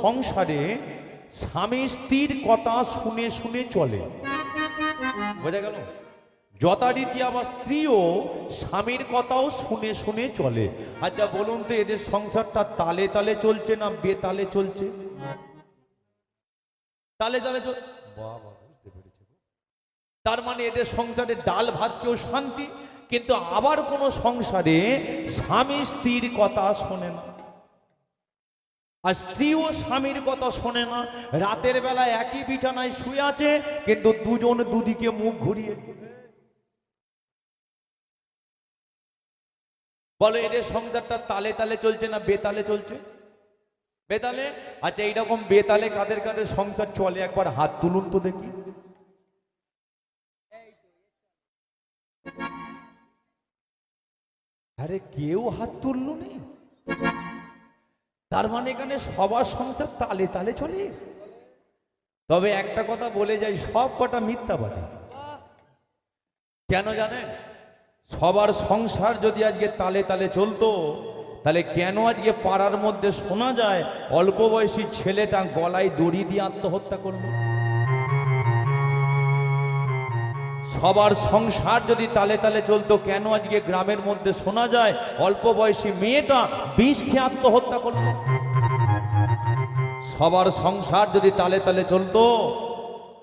সংসারে স্বামী স্ত্রীর কথা শুনে শুনে চলে। বোঝা গেল? যথারীতি আবার স্ত্রীও স্বামীর কথাও শুনে শুনে চলে। আচ্ছা বলুন তো, এদের সংসারটা তালে তালে চলছে না বেতালে চলছে? তালে তালে চল, বাবা, বুঝতে পেরেছে। তার মানে এদের সংসারে ডাল ভাত কেউ শান্তি, কিন্তু আবার কোনো সংসারে স্বামী স্ত্রীর কথা শোনে না। আর স্ত্রীও স্বামীর কথা শোনে না। রাতের বেলা একই বিছানায় শুয়ে আছে, কিন্তু দুজন দুদিকে মুখ ঘুরিয়ে বলো এদের সংসারটা তালে তালে চলছে না বেতালে চলছে? বেতালে? আচ্ছা এইরকম বেতালে কাদের কাদের সংসার চলে? একবার হাত তুলুন তো দেখি। আরে, কেউ হাত তুললো নেই তার মানে এখানে সবার সংসার তালে তালে চলে। তবে একটা কথা বলে যাই, সব কটা মিথ্যাবাদী কেন জানেন? সবার সংসার যদি আজকে তালে তালে চলতো, তাহলে কেন আজকে পাড়ার মধ্যে শোনা যায়, অল্প বয়সী ছেলেটা গলায় দড়ি দিয়ে আত্মহত্যা করল? সবার সংসার যদি তালে তালে চলতো, কেন আজকে গ্রামের মধ্যে শোনা যায় অল্প বয়সী মেয়েটা বিষ খেয়ে আত্মহত্যা করল? সবার সংসার যদি তালে তালে চলতো,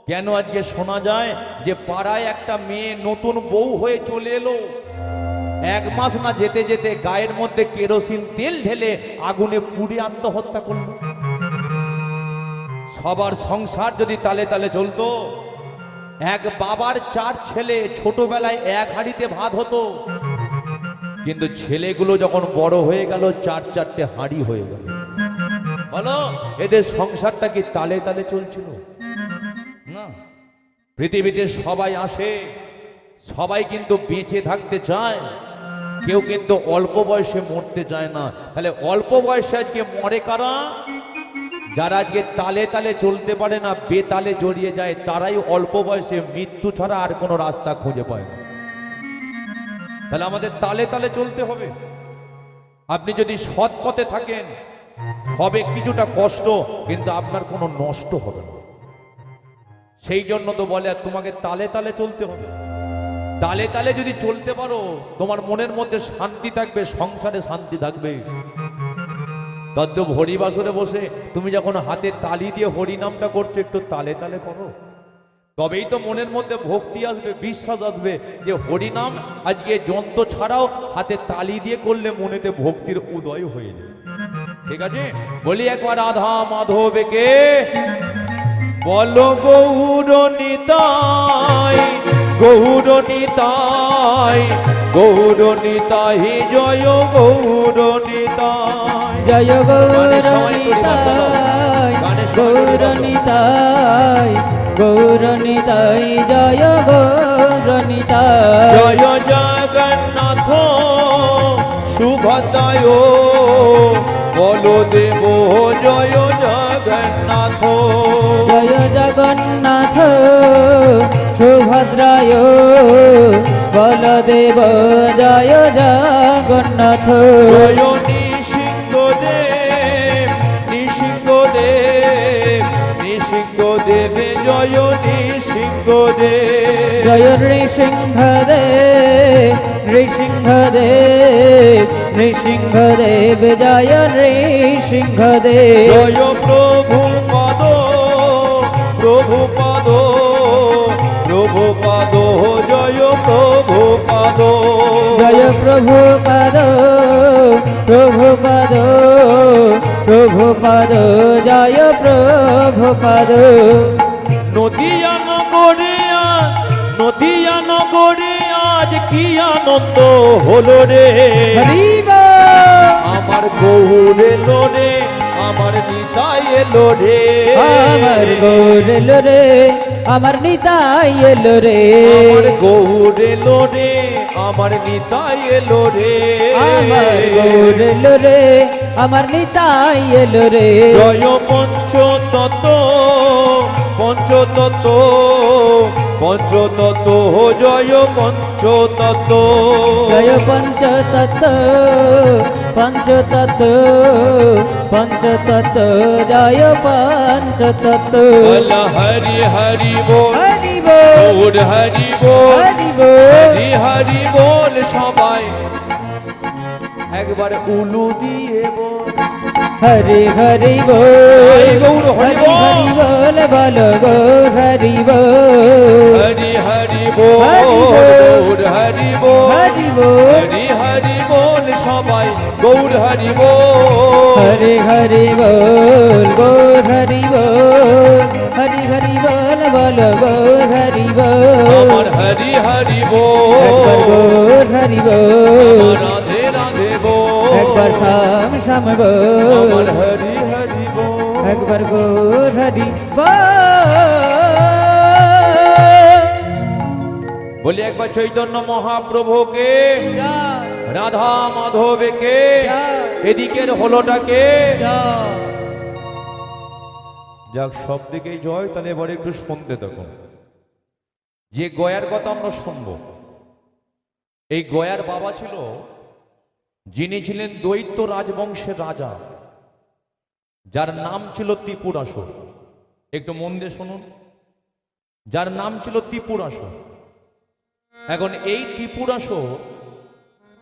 কেন আজকে শোনা যায় যে পাড়ায় একটা মেয়ে নতুন বউ হয়ে চলে এলো? এক মাস না যেতে যেতে গায়ের মধ্যে কেরোসিন তেল ঢেলে আগুনে পুড়ে আত্মহত্যা করল। সবার সংসার যদি তালে তালে চলতো এক বাবার চার ছেলে ছোটবেলায় এক হাঁড়িতে ভাত হতো। কিন্তু ছেলেগুলো যখন বড় হয়ে গেল, চার চারটে হাঁড়ি হয়ে গেল। বলো, এদের সংসারটা কি তালে তালে চলছিল? না। পৃথিবীতে সবাই আসে, সবাই কিন্তু বেঁচে থাকতে চায়। কেউ কিন্তু অল্প বয়সে মরতে চায় না। তাহলে অল্প বয়সে আজকে মরে কারা? যারা আজকে তালে তালে চলতে পারে না, বেতালে জড়িয়ে যায়, তারাই অল্প বয়সে মৃত্যু ছাড়া আর কোনো রাস্তা খুঁজে পায় না। তাহলে আমাদের তালে তালে চলতে হবে। আপনি যদি সৎ পথে থাকেন, হবে কিছুটা কষ্ট, কিন্তু আপনার কোনো নষ্ট হবে না। সেই জন্য তো বলে, আর তোমাকে তালে তালে চলতে হবে। তালে তালে যদি চলতে পারো, তোমার মনের মধ্যে শান্তি থাকবে, সংসারে শান্তি থাকবে। তদ্দব হরিবাসরে বসে, তুমি যখন হাতে তালি দিয়ে হরিনামটা করছ, একটু তালে তালে করো। তবেই তো মনের মধ্যে ভক্তি আসবে, বিশ্বাস আসবে যে হরিনাম আজকে যন্ত্র ছাড়াও হাতে তালি দিয়ে করলে মনেতে ভক্তির উদয় হয়ে যায়। ঠিক আছে? বলি একবার রাধা মাধবকে, বল গৌর নিতাই গৌর নিতাই গৌর নিতাই জয় গৌর নিতাই জয়। গৌরনিতাই। গৌরনিতাই গৌরনিতাই জয় গৌরনিতাই জয় জগন্নাথ সুভদ্রায় বলদেব জয় জগন্নাথ জয় জগন্নাথ সুভদ্রায় বলদেব জয় জগন্নাথ। জয় নৃসিংহদেব নৃসিংহদেব নৃসিংহদেব জয় নৃসিংহদেব। জয় নৃসিংহদেব নৃসিংহদেব নৃসিংহদেব জয় নৃসিংহদেব। জয় প্রভু পদ প্রভু পদ প্রভু পদ জয় প্রভু পদ। জয় প্রভু পদ প্রভু পদ প্রভু পদ জয় প্রভু পদ। নদিয়া নগরিয়া নদিয়া নগরে আজ কি আনন্দ হলো রে। আমার গৌর এলো রে। আমার নিতাই এলো রে। আমার গৌর এলো রে আমার নিতাই এলো রে। আমার গৌর এলো রে আমার নিতাই এলো রে। আমার গৌর এলো রে আমার নিতাই এলো রে। জয় পঞ্চ তত পঞ্চতত্ত্ব পঞ্চতত্ত্ব জয় পঞ্চতত্ত্ব। জয় পঞ্চতত্ত্ব পঞ্চতত্ত্ব পঞ্চতত্ত্ব জয় পঞ্চতত্ত্ব। হরি হরি বল হরি বল গৌর হরি বল হরি বল। হরি হরি বল সবাই। একবার উলু দিয়ে বল। হরি হরি বল গৌর হরি হরি বল। হরি বল গো হরি বল। হরি হরি বল হরি বল। গৌর হরি বল। হরি হরি হরি বল সবাই গৌর হরি বল। হরি হরি বল গো হরি বল। হরি হরি বল বল গো হরি বল। আমার হরি হরি বল। হরি বল। বল আমার হরি হরি একবার গো হরি বলি একবার চৈতন্য মহাপ্রভুকে রাধা মাধবকে এদিকের হলোটাকে। যাক সব দিকেই জয় তাহলে এবার একটু শুনতে দেখুন যে গয়ার কথা আমরা শুনব। এই গয়ার বাবা ছিল যিনি ছিলেন দৈত্য রাজবংশের রাজা, যার নাম ছিল ত্রিপুরাসুর। একটু মন দিয়ে শুনুন। যার নাম ছিল ত্রিপুরাসুর। এখন এই ত্রিপুরাসুর,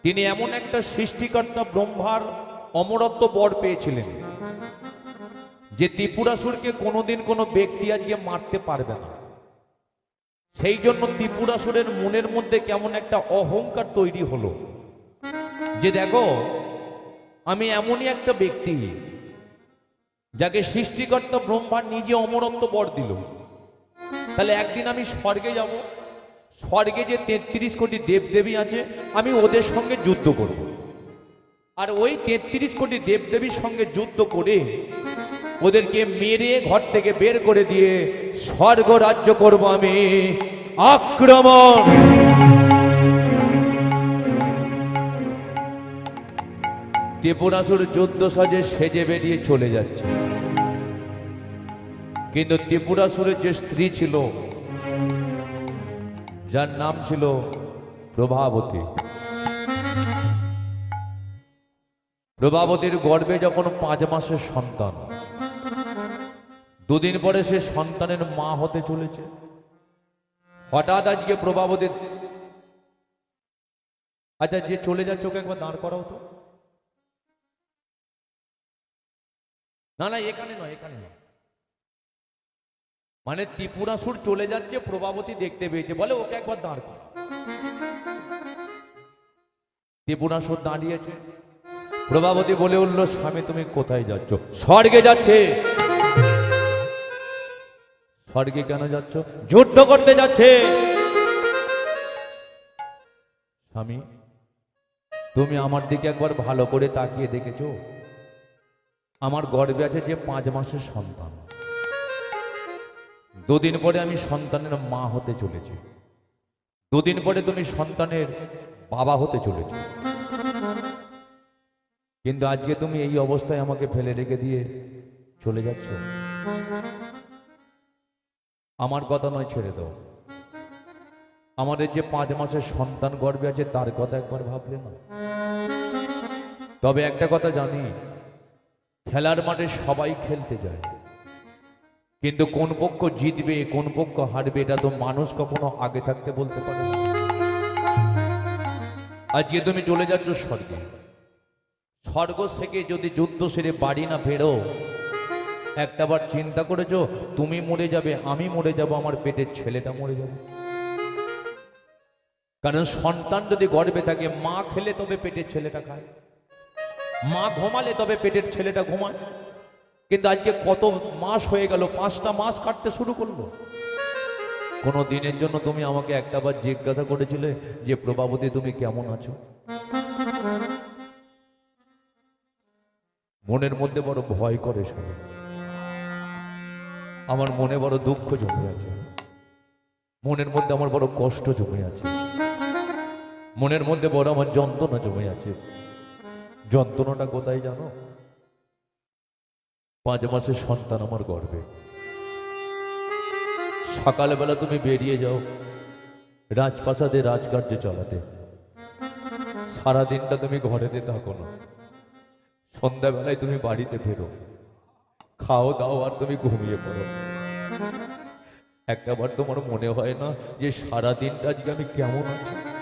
তিনি এমন একটা সৃষ্টিকর্তা, ব্রহ্মার অমরত্ব বর পেয়েছিলেন, যে ত্রিপুরাসুরকে কোনোদিন কোনো ব্যক্তি আজকে মারতে পারবে না। সেই জন্য ত্রিপুরাসুরের মনের মধ্যে কেমন একটা অহংকার তৈরি হলো। যে দেখো, আমি এমনই একটা ব্যক্তি যাকে সৃষ্টিকর্তা ব্রহ্মা নিজে অমরত্ব বর দিল। তাহলে একদিন আমি স্বর্গে যাব। স্বর্গে যে তেত্রিশ কোটি দেবদেবী আছে, আমি ওদের সঙ্গে যুদ্ধ করব। আর ওই তেত্রিশ কোটি দেবদেবীর সঙ্গে যুদ্ধ করে ওদেরকে মেরে ঘর থেকে বের করে দিয়ে স্বর্গ রাজ্য করব আমি। আক্রমণ! ত্রিপুরাসুর যুদ্ধ সাজে সেজে বেরিয়ে চলে যাচ্ছে। কিন্তু ত্রিপুরাসুরের যে স্ত্রী ছিল, যার নাম ছিল প্রভাবতী। প্রভাবতীর গর্ভে যখন পাঁচ মাসের সন্তান, দুদিন পরে সে সন্তানের মা হতে চলেছে। হঠাৎ আজকে প্রভাবতী আচ্ছা যে চলে যাচ্ছে, ওকে একবার দাঁড় করাও তো। না না, এখানে নয় এখানে নয়। মানে ত্রিপুরাসুর চলে যাচ্ছে, প্রভাবতী দেখতে পেয়েছে। বলে ওকে একবার দাঁড় কর। ত্রিপুরাসুর দাঁড়িয়েছে। প্রভাবতী বলে উঠল, স্বামী, তুমি কোথায় যাচ্ছ? স্বর্গে যাচ্ছে। স্বর্গে কেন যাচ্ছ? যুদ্ধ করতে যাচ্ছে। স্বামী, তুমি আমার দিকে একবার ভালো করে তাকিয়ে দেখেছ? আমার গর্বে আছে যে পাঁচ মাসের সন্তান। দুদিন পরে আমি সন্তানের মা হতে চলেছি। দুদিন পরে তুমি সন্তানের বাবা হতে চলেছ। কিন্তু আজকে তুমি এই অবস্থায় আমাকে ফেলে রেখে দিয়ে চলে যাচ্ছ। আমার কথা নয়, ছেড়ে দাও। আমাদের যে পাঁচ মাসের সন্তান গর্বে আছে, তার কথা একবার ভাবলে না। তবে একটা কথা জানি খেলার মাঠে সবাই খেলতে যায়। কিন্তু কোন পক্ষ জিতবে, কোন পক্ষ হারবে, এটা তো মানুষ কখনো আগে থাকতে বলতে পারে। আজকে তুমি চলে যাচ্ছ স্বর্গে। স্বর্গ থেকে যদি যুদ্ধ সেরে বাড়ি না ফেরো, একটাবার চিন্তা করেছ, তুমি মরে যাবে, আমি মরে যাব, আমার পেটের ছেলেটা মরে যাবে। কারণ সন্তান যদি গর্বে থাকে, মা খেলে তবে পেটের ছেলেটা খায়। মা ঘুমালে তবে পেটের ছেলেটা ঘুমায়। কিন্তু আজকে কত মাস হয়ে গেল, পাঁচটা মাস কাটতে শুরু করল। কোনো দিনের জন্য তুমি আমাকে একটাবার জিজ্ঞাসা করেছিলে যে, প্রভাবতী, তুমি কেমন আছো? মনের মধ্যে বড় ভয় করে শুনে। আমার মনে বড় দুঃখ জমে আছে। মনের মধ্যে আমার বড় কষ্ট জমে আছে। মনের মধ্যে বড় আমার যন্ত্রণা জমে আছে। যন্ত্রণাটা কোথায় জানো? পাঁচ মাসের সন্তান আমার গর্বে। সকালবেলা তুমি বেরিয়ে যাও রাজপ্রাসাদে রাজকার্য চালাতে। সারা দিনটা তুমি ঘরেতে থাকো না। সন্ধ্যাবেলায় তুমি বাড়িতে ফেরো। খাও দাও আর তুমি ঘুমিয়ে পড়ো। একটাবার তোমার মনে হয় না যে সারাদিনটা আজকে আমি কেমন আছি?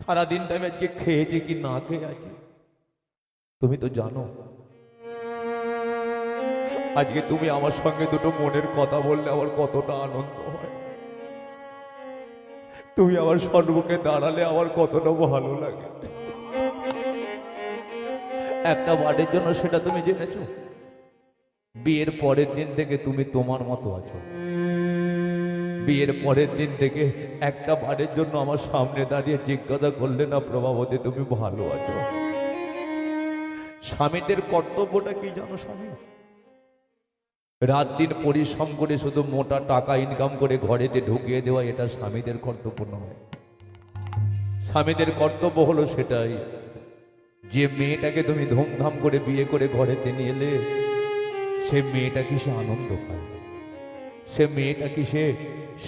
সারা দিনটা আমি আজকে খেয়েছি কি না খেয়ে আছি। তুমি তো জানো। আজকে তুমি আমার সঙ্গে দুটো মনের কথা বললে আমার কতটা আনন্দ হয়। তুমি আমার সর্বকে দাঁড়ালে আমার কতটা ভালো লাগে। একটা বারের জন্য সেটা তুমি জেনেছো? বিয়ের পরের দিন থেকে তুমি তোমার মতো আছো। বিয়ের পরের দিন থেকে একটা বারের জন্য আমার সামনে দাঁড়িয়ে জিজ্ঞাসা করলে না প্রভাবতী, তুমি ভালো আছো? স্বামীদের কর্তব্যটা কি জানো স্বামী? রাত দিন পরিশ্রম করে শুধু মোটা টাকা ইনকাম করে ঘরেতে ঢুকিয়ে দেওয়া এটা স্বামীদের কর্তব্য নয়। স্বামীদের কর্তব্য হলো সেটাই, যে মেয়েটাকে তুমি ধুমধাম করে বিয়ে করে ঘরেতে নিয়ে এলে সে মেয়েটা কি সে আনন্দ পায়? সে মেয়েটা কি সে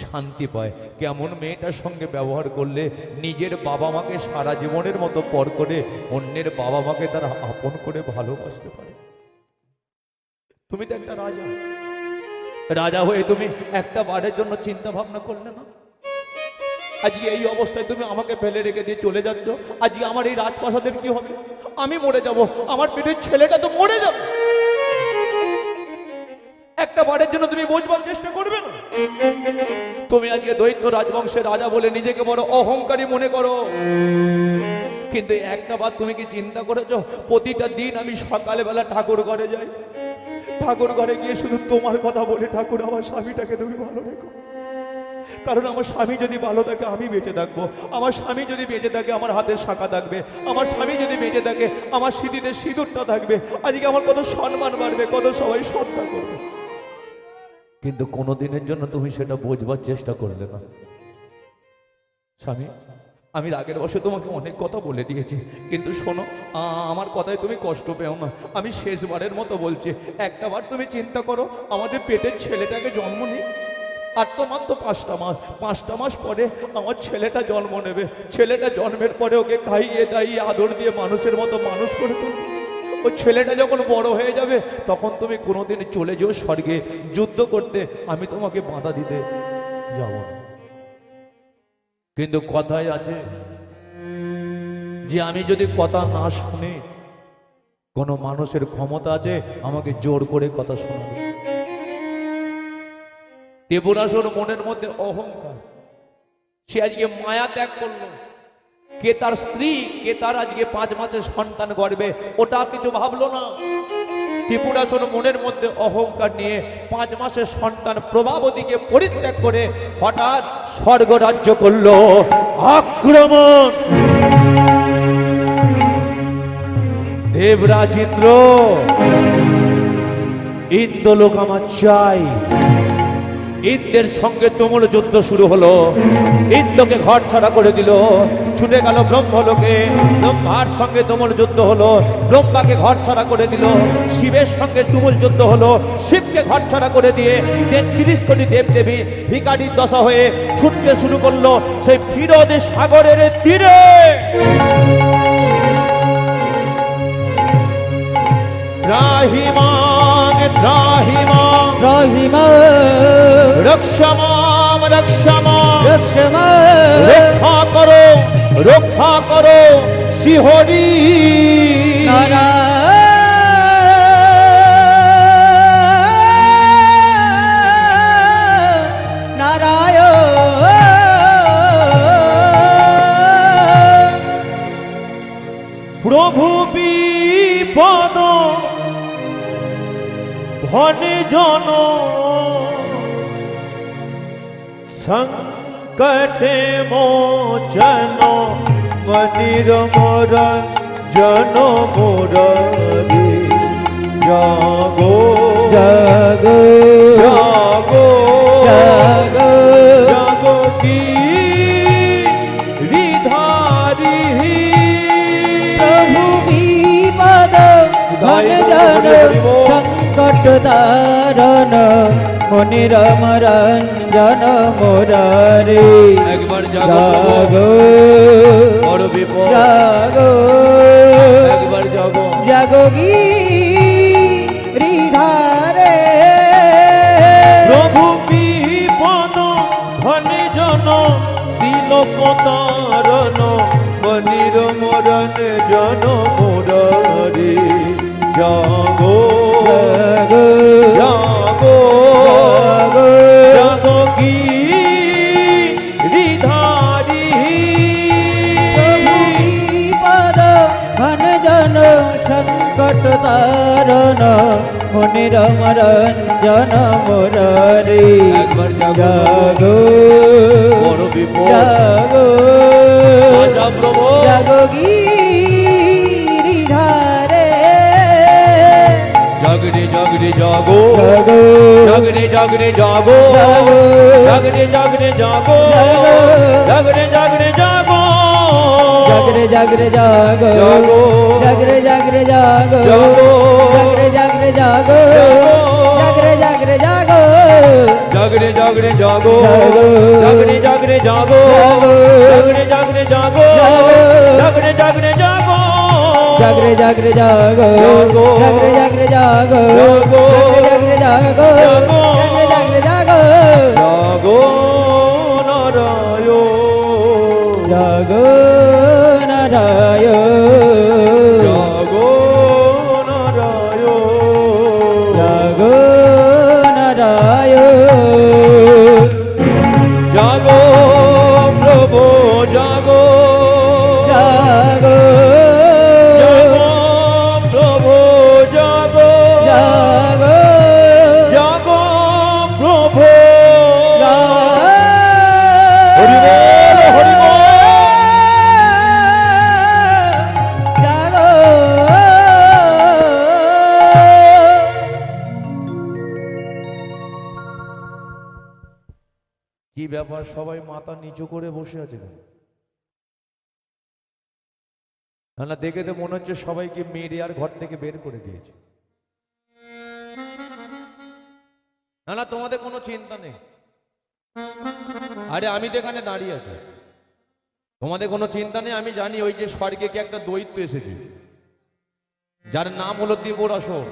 শান্তি পায়। কেমন মেয়েটার সঙ্গে ব্যবহার করলে নিজের বাবা মাকে সারা জীবনের মতো পর করে অন্যের বাবা মাকে তারা আপন করে ভালোবাসতে পারে। তুমি তো একটা রাজা। রাজা হয়ে তুমি একটা বারের জন্য চিন্তা ভাবনা করলে না? আজকে এই অবস্থায় তুমি আমাকে ফেলে রেখে দিয়ে চলে যাচ্ছ। আজকে আমার এই রাজপ্রাসাদের কি হবে? আমি মরে যাব। আমার পেটের ছেলেটা তো মরে যাবে। একটা বারের জন্য তুমি বোঝবার চেষ্টা করবে না। তুমি আজকে দৈত্য রাজবংশের রাজা বলে নিজেকে বড় অহংকারী মনে করো। কিন্তু একটা বার তুমি কি চিন্তা করেছ? প্রতিটা দিন আমি সকালবেলা ঠাকুর ঘরে যাই। ঠাকুর ঘরে গিয়ে শুধু তোমার কথা বলে ঠাকুর, আমার স্বামীটাকে তুমি ভালো রেখো। কারণ আমার স্বামী যদি ভালো থাকে, আমি বেঁচে থাকব। আমার স্বামী যদি বেঁচে থাকে, আমার হাতের শাখা থাকবে। আমার স্বামী যদি বেঁচে থাকে, আমার স্মৃতিতে সিঁদুরটা থাকবে। আজকে আমার কত সম্মান বাড়বে, কত সবাই শ্রদ্ধা করবে। কিন্তু কোনো দিনের জন্য তুমি সেটা বোঝবার চেষ্টা করলে না। স্বামী, আমি রাগের বসে তোমাকে অনেক কথা বলে দিয়েছি, কিন্তু শোনো আমার কথায় তুমি কষ্ট পেও না। আমি শেষবারের মতো বলছি একটাবার তুমি চিন্তা করো, আমাদের পেটের ছেলেটাকে জন্ম নিই। আর তোমার তো পাঁচটা মাস পাঁচটা মাস পরে আমার ছেলেটা জন্ম নেবে। ছেলেটা জন্মের পরে ওকে খাইয়ে দাইয়ে আদর দিয়ে মানুষের মতো মানুষ করে তুলবে। ও ছেলেটা যখন বড় হয়ে যাবে, তখন তুমি কোনোদিন চলে যেও স্বর্গে, যুদ্ধ করতে, আমি তোমাকে বাধা দিতে যাব না। কিন্তু কথায় আছে যে আমি যদি কথা না শুনি, কোনো মানুষের ক্ষমতা আছে, আমাকে জোর করে কথা শোনাবে। দেবরাসুর মনের মধ্যে অহংকার। সে আজকে মায়া ত্যাগ করল। কে তার স্ত্রী, কে তার আজকে পাঁচ মাসের সন্তান গর্বে, ওটা কিছু ভাবলো না। ত্রিপুরাসুর মনের মধ্যে অহংকার নিয়ে পাঁচ মাসের সন্তান প্রভাবতীকে পরিত্যাগ করে হঠাৎ স্বর্গ রাজ্য করল। আক্রমণ! দেবরাজ ইন্দ্র, ইন্দ্রলোক আমার চাই। ইন্দ্রের সঙ্গে তুমুল যুদ্ধ শুরু হলো। ইন্দ্রকে ঘর ছাড়া করে দিল। ছুটে গেল ব্রহ্মলোকে। ব্রহ্মার সঙ্গে তুমুল যুদ্ধ হলো। ব্রহ্মাকে ঘর ছাড়া করে দিল। শিবের সঙ্গে তুমুল যুদ্ধ হলো। শিবকে ঘর ছাড়া করে দিয়ে তেত্রিশ কোটি দেবদেবী ভিকারির দশা হয়ে ছুটতে শুরু করল সেই ফিরোদ সাগরের তীরে। ত্রাহিমাং ত্রাহিমাং রহিমা। রক্ষমাম রক্ষমাম। রক্ষমা। রক্ষা করো রক্ষা করো শিহরি। নারায়ণ। প্রভু বিপদ ভনে জন সংকটে মোচন মনির মোর জন মুরলি জাগো জাগো জাগো জাগো জাগো কি রিধারি প্রভু বিপদ ঘন জন সংকট তারণ মনির মরঞ্জন মোরারে। একবার জাগো। বড় বিপদ। জাগো। একবার জাগো। জাগি দিল কতারণ মনির মরণ জন মুরারি। জাগো। তারণ মনির মরঞ্জন মোরারে। জাগো জাগো জাগো আজা জাগরে জাগরে জাগো জাগো জাগরে জাগরে জাগো জাগো জাগরে জাগরে জাগো জাগরে জাগরে জাগো জাগরে জাগরে জাগো জাগো। জাগরে জাগরে জাগো জাগো। জাগরে জাগরে জাগো জাগরে জাগরে জাগো জাগরে জাগরে জাগো জাগো। জাগরে জাগরে জাগো জাগো। জাগরে জাগরে জাগো জাগো। জাগরে জাগরে জাগো জাগরে জাগরে জাগো জাগো। জাগরে জাগরে জাগো জাগো। জাগরে জাগরে জাগো জাগো। জাগরে জাগরে বসে আছে কেন? না দেখে তো মনে হচ্ছে সবাইকে মেরে আর ঘর থেকে বের করে দিয়েছে। না তোমাদের কোনো চিন্তা নেই। আরে, আমি তো এখানে দাঁড়িয়ে আছি। তোমাদের কোনো চিন্তা নেই? আমি জানি ওই যে স্বর্গে কি একটা দৈত্য এসেছে। যার নাম হলো দেবরাসর।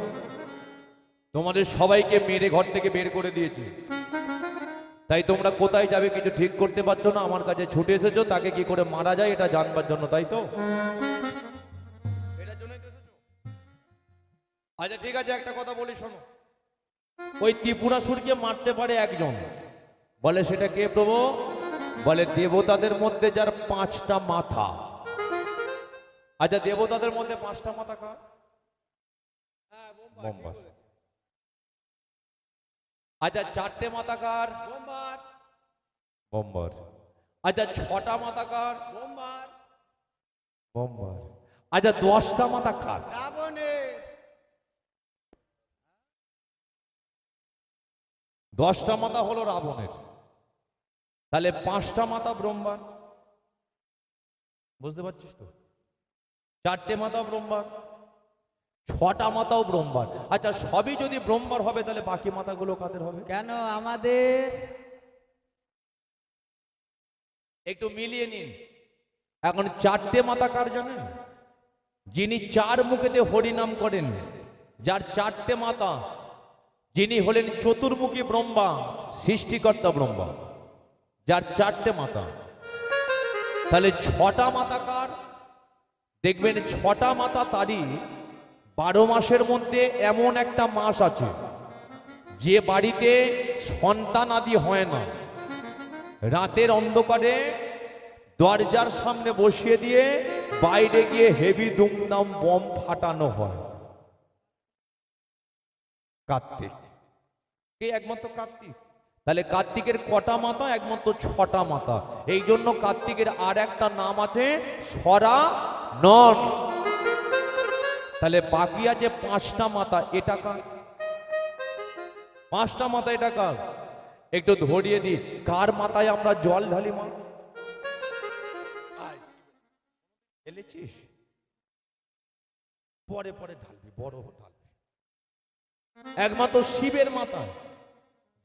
তোমাদের সবাইকে মেরে ঘর থেকে বের করে দিয়েছে। তাই তোমরা কোথায় যাবে কিছু ঠিক করতে পারছ না? আমার কাছে ছুটে এসেছ তাকে কি করে মারা যায় এটা জানবার জন্য তাই তো? আচ্ছা ঠিক আছে একটা কথা বলি শোনো। ওই ত্রিপুরাসুরকে মারতে পারে একজন। বলে সেটা কে প্রভু? বলে দেবতাদের মধ্যে যার পাঁচটা মাথা। আচ্ছা দেবতাদের মধ্যে পাঁচটা মাথা কার? বোম্বাস আচ্ছা চারটে মাথা কার বোম্বার। আচ্ছা ছটা মাথা কার বোম্বার। বোম্বার। আচ্ছা দশটা মাথা কার দশটা মাথা হলো রাবণের। তাহলে পাঁচটা মাথা ব্রহ্মার। বুঝতে পারছিস তো? চারটে মাথা ব্রহ্মার। ছটা মাথাও ব্রহ্মার। আচ্ছা সবই যদি ব্রহ্মার হবে তাহলে বাকি মাথাগুলো কাদের হবে? কেন আমাদের? একটু মিলিয়ে নিন। এখন চারটে মাথা কার জানেন? যিনি চার মুখেতে হরিনাম করেন যার চারটে মাতা যিনি হলেন চতুর্মুখী ব্রহ্মা সৃষ্টিকর্তা ব্রহ্মা যার চারটে মাতা। তাহলে ছটা মাথা কার? দেখবেন ছটা মাতা তারই বারো মাসের মধ্যে এমন একটা মাস আছে, যে বাড়িতে সন্তান আদি হয় না। রাতের অন্ধকারে দরজার সামনে বসিয়ে দিয়ে বাইরে গিয়ে হেভি দুমদাম বম ফাটানো হয়। কার্তিক। কে একমাত্র কার্তিক? তাহলে কার্তিকের কটা মাথা একমাত্র ছটা মাথা এই জন্য কার্তিকের আর একটা নাম আছে, সরা নন। তাহলে বাকি আছে পাঁচটা মাথা, এটা কার? পাঁচটা মাথা এটা কার? একটু ধরিয়ে দি কার মাথায় আমরা জল ঢালি মা? পরে পরে ঢালবি, বড় ঢালবি। একমাত্র শিবের মাথা।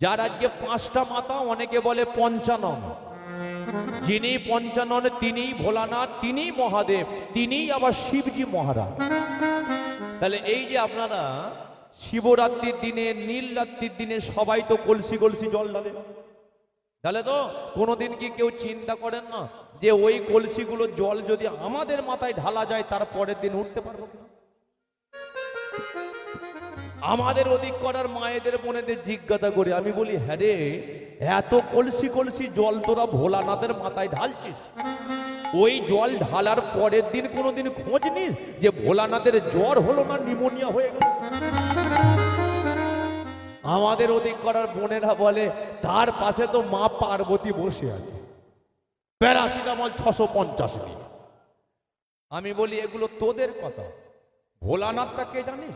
যার আজকে পাঁচটা মাথা, অনেকে বলে পঞ্চানন। যিনি পঞ্চানন, তিনি ভোলানাথ, তিনি মহাদেব, তিনি আবার শিবজি মহারাজ। তাহলে এই যে আপনারা শিবরাত্রির দিনে নীল রাত্রির দিনে সবাই তো কলসি কলসি জল ঢালে। তাহলে তো? কোনোদিন কি কেউ চিন্তা করেন না যে ওই কলসিগুলো জল যদি আমাদের মাথায় ঢালা যায়, তার পরের দিন উঠতে পারব কিনা? আমাদের অধিক করার মায়েদের বোনেদের জিজ্ঞাসা করি আমি বলি হ্যাঁ রে, এত কলসি কলসি জল তোরা ভোলানাথের মাথায় ঢালছিস? ওই জল ঢালার পরের দিন কোনোদিন খোঁজ নিস যে ভোলানাথের জ্বর হলো না নিমোনিয়া হয়ে গেল? আমাদের অধিক করার বোনেরা বলে, তার পাশে তো মা পার্বতী বসে আছে। প্যারাসিটামল ছশো পঞ্চাশ আমি বলি, এগুলো তোদের কথা। ভোলানাথটা কে জানিস?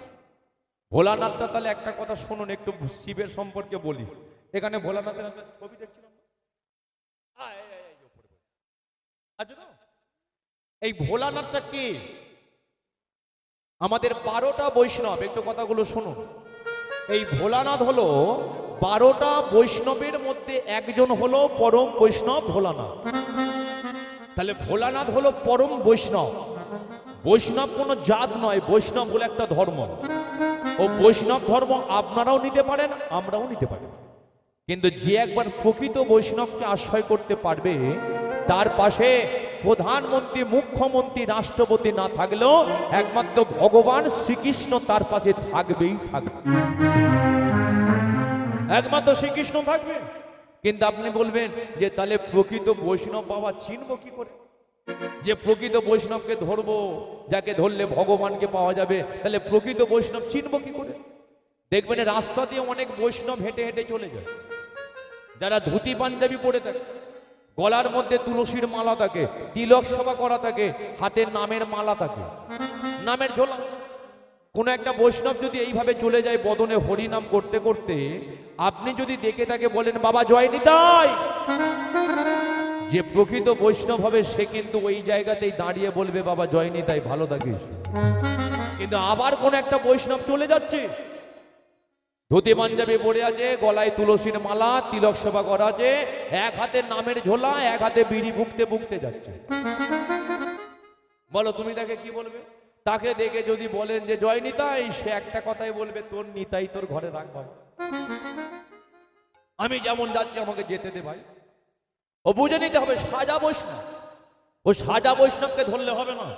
ভোলানাথটা তাহলে একটা কথা শুনুন, একটু শিবের সম্পর্কে বলি। এখানে ভোলানাথের ছবি দেখছিলাম? এই ভোলানাথটা কে? আমাদের বারোটা বৈষ্ণব, একটু কথাগুলো শুনুন। এই ভোলানাথ হলো বারোটা বৈষ্ণবের মধ্যে একজন হলো পরম বৈষ্ণব ভোলানাথ। তাহলে ভোলানাথ হলো পরম বৈষ্ণব। বৈষ্ণব কোনো জাত নয়, বৈষ্ণব বলে একটা ধর্ম। ও বৈষ্ণব ধর্ম আপনারাও নিতে পারেন, আমরাও নিতে পারি। কিন্তু যে একবার প্রকৃত বৈষ্ণবকে আশ্রয় করতে পারবে, তার পাশে প্রধানমন্ত্রী, মুখ্যমন্ত্রী, রাষ্ট্রপতি না থাকলেও একমাত্র ভগবান শ্রীকৃষ্ণ তার পাশে থাকবেই থাকবে। একমাত্র শ্রীকৃষ্ণ থাকবে। কিন্তু আপনি বলবেন যে তাহলে প্রকৃত বৈষ্ণব বাবা চিনব কি করে? যে প্রকৃত বৈষ্ণবকে ধরবো, যাকে ধরলে ভগবানকে পাওয়া যাবে, তাহলে প্রকৃত বৈষ্ণব চিনবো কি করে? দেখবেন রাস্তা দিয়ে অনেক বৈষ্ণব হেঁটে হেঁটে চলে যায়। যারা ধুতি পাঞ্জাবি পরে থাকে, গলার মধ্যে তুলসীর মালা থাকে, তিলক সভা করা থাকে হাতের নামের মালা থাকে, নামের ঝোলা। কোন একটা বৈষ্ণব যদি এইভাবে চলে যায় বদনে হরিনাম করতে করতে, আপনি যদি দেখে তাকে বলেন, বাবা জয় নিতাই। যে প্রকৃত বৈষ্ণব হবে, সে কিন্তু ওই জায়গাতেই দাঁড়িয়ে বলবে, বাবা জয় নিতাই ভালো থাকিস। কিন্তু আবার কোন একটা বৈষ্ণব চলে যাচ্ছে। ধুতি পাঞ্জাবি পরে আছে, গলায় তুলসীর মালা, তিলক সেবা করা আছে, এক হাতে নামের ঝোলা, এক হাতে বিড়ি ভুগতে ভুগতে যাচ্ছে। বলো, তুমি তাকে কি বলবে? তাকে দেখে যদি বলেন যে জয় নিতাই সে একটা কথাই বলবে, তোর নিতাই তোর ঘরে রাখ ভাই আমি যেমন যাচ্ছি, আমাকে যেতে দে ভাই। ও বুঝে নিতে হবে, সাজা বৈষ্ণব। ও সাজা বৈষ্ণবকে ধরলে হবে না।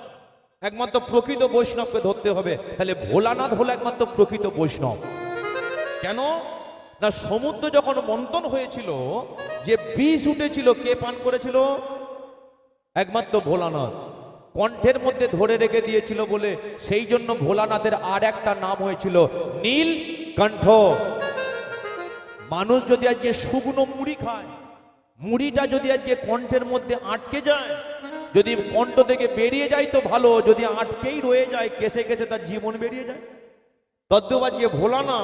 একমাত্র প্রকৃত বৈষ্ণবকে ধরতে হবে। তাহলে ভোলানাথ হলো একমাত্র প্রকৃত বৈষ্ণব। কেন? না, সমুদ্র যখন মন্থন হয়েছিল, যে বিষ উঠেছিল, কে পান করেছিল? একমাত্র ভোলানাথ। কণ্ঠের মধ্যে ধরে রেখে দিয়েছিল বলে, সেই জন্য ভোলানাথের আর একটা নাম হয়েছিল নীল কণ্ঠ মানুষ যদি আজকে শুকনো মুড়ি খায় মুড়িটা যদি আজকে কণ্ঠের মধ্যে আটকে যায়, যদি কণ্ঠ থেকে বেরিয়ে যায় তো ভালো, যদি আটকেই রয়ে যায়, কেসে কেসে তার জীবন বেরিয়ে যায়। তদ্রুপ আজকে ভোলা না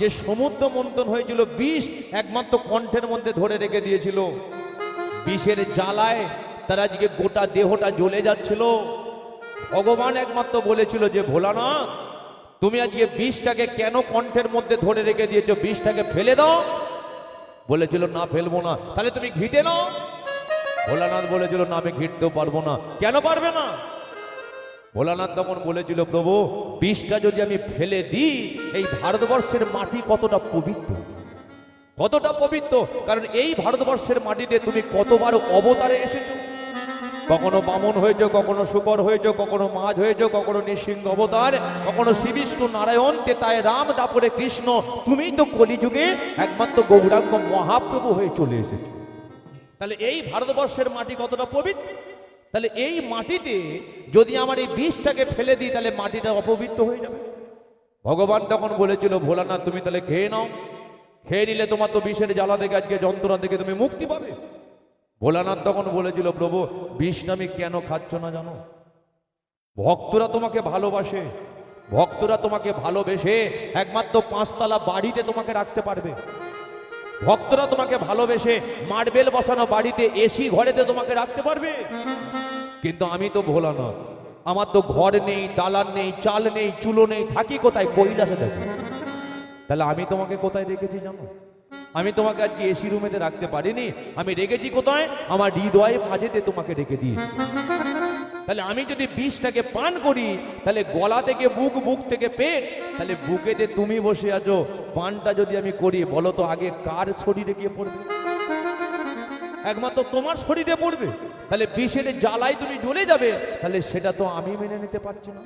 যে সমুদ্র মন্থন হয়েছিল, বিষ একমাত্র কণ্ঠের মধ্যে ধরে রেখে দিয়েছিল। বিষের জ্বালায় তার আজকে গোটা দেহটা জ্বলে যাচ্ছিল। ভগবান একমাত্র বলেছিল যে, ভোলানা, তুমি আজকে বিষটাকে কেন কণ্ঠের মধ্যে ধরে রেখে দিয়েছ? বিষটাকে ফেলে দাও বলেছিল, না, ফেলব না। তাহলে তুমি ঘিটে নাও। ভোলানাথ বলেছিল, না, আমি ঘিটতেও পারব না। কেন পারবে না? ভোলানাথ তখন বলেছিল, প্রভু, বিষটা যদি আমি ফেলে দিই, এই ভারতবর্ষের মাটি কতটা পবিত্র? কতটা পবিত্র? কারণ এই ভারতবর্ষের মাটিতে তুমি কতবার অবতারে এসেছ? কখনো বামন হয়েছো, কখনো শুকর হয়েছো, কখনো মাঝ হয়েছো, কখনো নৃসিংহ অবতার, কখনো শ্রীবিষ্ণু নারায়ণ, তেতায় রাম, দাপরে কৃষ্ণ। তুমি তো কলিযুগে একমাত্র গৌরাঙ্গ মহাপ্রভু হয়ে চলে এসেছ। তাহলে এই ভারতবর্ষের মাটি কতটা পবিত্র? তাহলে এই মাটিতে যদি আমার এই বিষটাকে ফেলে দিই, তাহলে মাটিটা অপবিত্র হয়ে যাবে। ভগবান তখন বলেছিল, ভোলানাথ, তুমি তাহলে খেয়ে নাও। খেয়ে নিলে তোমার তো বিষের জ্বালা থেকে, আজকে যন্ত্রণা থেকে তুমি মুক্তি পাবে। ভোলানাথ তখন বলেছিল, প্রভু, বিষ আমি কেন খাচ্ছ না জানো? ভক্তরা তোমাকে ভালোবাসে, ভক্তরা তোমাকে ভালোবেসে একমাত্র পাঁচতলা বাড়িতে তোমাকে রাখতে পারবে। ভক্তরা তোমাকে ভালোবেসে মার্বেল বসানো বাড়িতে এসি ঘরেতে তোমাকে রাখতে পারবে। কিন্তু আমি তো ভোলা না আমার তো ঘর নেই, দালান নেই, চাল নেই, চুলো নেই, থাকি কোথায়? কৈলাসে থাকি। তাহলে আমি তোমাকে কোথায় রেখেছি জানো? আমি তোমাকে আজকে এসি রুমেতে রাখতে পারিনি। আমি রেখেছি কোথায়? আমার হৃদয়ে মাঝেতে তোমাকে রেখে দিয়েছি। তাহলে আমি যদি বিষটাকে পান করি, তাহলে গলা থেকে বুক বুক থেকে পেট, তাহলে বুকেতে তুমি বসে আছো। পানটা যদি আমি করি, বলো তো আগে কার শরীরে গিয়ে পড়বে? একমাত্র তোমার শরীরে পড়বে। তাহলে বিষের জ্বালায় তুমি জ্বলে যাবে। তাহলে সেটা তো আমি মেনে নিতে পারছি না।